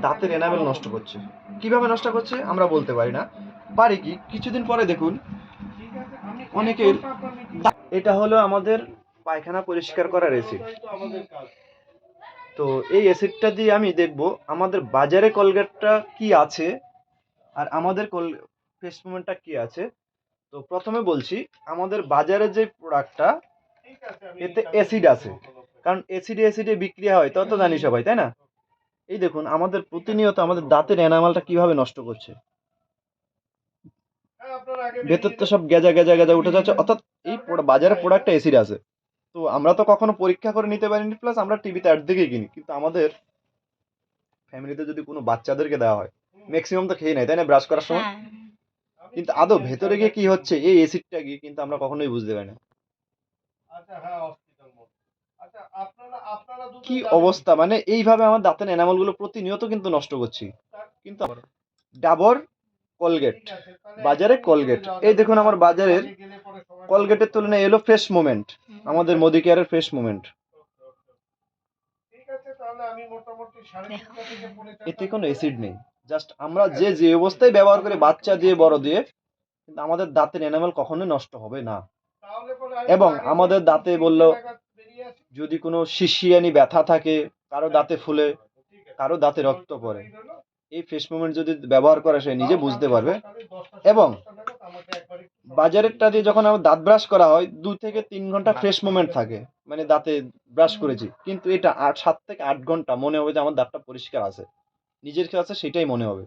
দাঁতের এনামেল নষ্ট করছে। কীভাবে নষ্ট করছে আমরা বলতে পারি না। পারি কি? কিছুদিন পরে দেখুন, অনেকের এটা হলো আমাদের পায়খানা পরিষ্কার করার অ্যাসিড তো এই অ্যাসিডটা দিয়ে আমি দেখব আমাদের বাজারে কলগেটটা কি আছে আর আমাদের কল ফেস কি আছে। তো প্রথমে বলছি, আমাদের বাজারে যে প্রোডাক্টটা এতে অ্যাসিড আছে। কারণ অ্যাসিডে অ্যাসিডে বিক্রি হয় তত জানি সবাই, তাই না? এই দেখুন আমাদের প্রতিনিয়ত আমাদের দাঁতের এনামালটা কীভাবে নষ্ট করছে। ভেতরটা সব গেজা গেজা গেজা উঠে যাচ্ছে অর্থাৎ এই বাজারে প্রোডাক্টটা অ্যাসিড আছে। তো আমরা তো কখনো পরীক্ষা করে নিতে পারিনি প্লাস আমরা টিভিতে অ্যাড দেখেই কিনি। কিন্তু আমাদের ফ্যামিলিতে যদি কোনো বাচ্চাদেরকে দেওয়া হয় ম্যাক্সিমাম তো খেয়ে নেয় তাই না? ব্রাশ করার সময়? হ্যাঁ। কিন্তু আদৌ ভেতরে গিয়ে কি হচ্ছে? এই অ্যাসিডটা গিয়ে কিন্তু আমরা কখনোই বুঝতে পারি না। কি অবস্থা? মানে এইভাবে আমার দাঁতের এনামেলগুলো প্রতিনিয়ত কিন্তু নষ্ট করছি। কিন্তু ডাবর, কলগেট। বাজারে কলগেট। এই দেখুন আমার বাজারের কলগেটের তুলনায় এলো ফ্রেশ মোমেন্ট আমাদের মোদি কেয়ারের ফ্রেশ মোমেন্ট এতে কোনো অ্যাসিড নেই। জাস্ট আমরা যে যে অবস্থায় ব্যবহার করে, বাচ্চা দিয়ে, বড় দিয়ে, কিন্তু আমাদের দাঁতের এনামেল কখনোই নষ্ট হবে না। এবং আমাদের দাঁতে বলল যদি কোনো শিশিয়ানি ব্যথা থাকে, কারও দাঁতে ফুলে, কারও দাঁতে রক্ত পড়ে, এই ফেস মুভমেন্ট যদি ব্যবহার করে, সে নিজে বুঝতে পারবে। এবং বাজারেরটা দিয়ে যখন আমার দাঁত ব্রাশ করা হয়, দু থেকে তিন ঘণ্টা ফ্রেশ মুভমেন্ট থাকে মানে দাঁতে ব্রাশ করেছি। কিন্তু এটা আট, সাত থেকে আট ঘণ্টা মনে হবে যে আমার দাঁতটা পরিষ্কার আছে। নিজের কাছে সেটাই মনে হবে।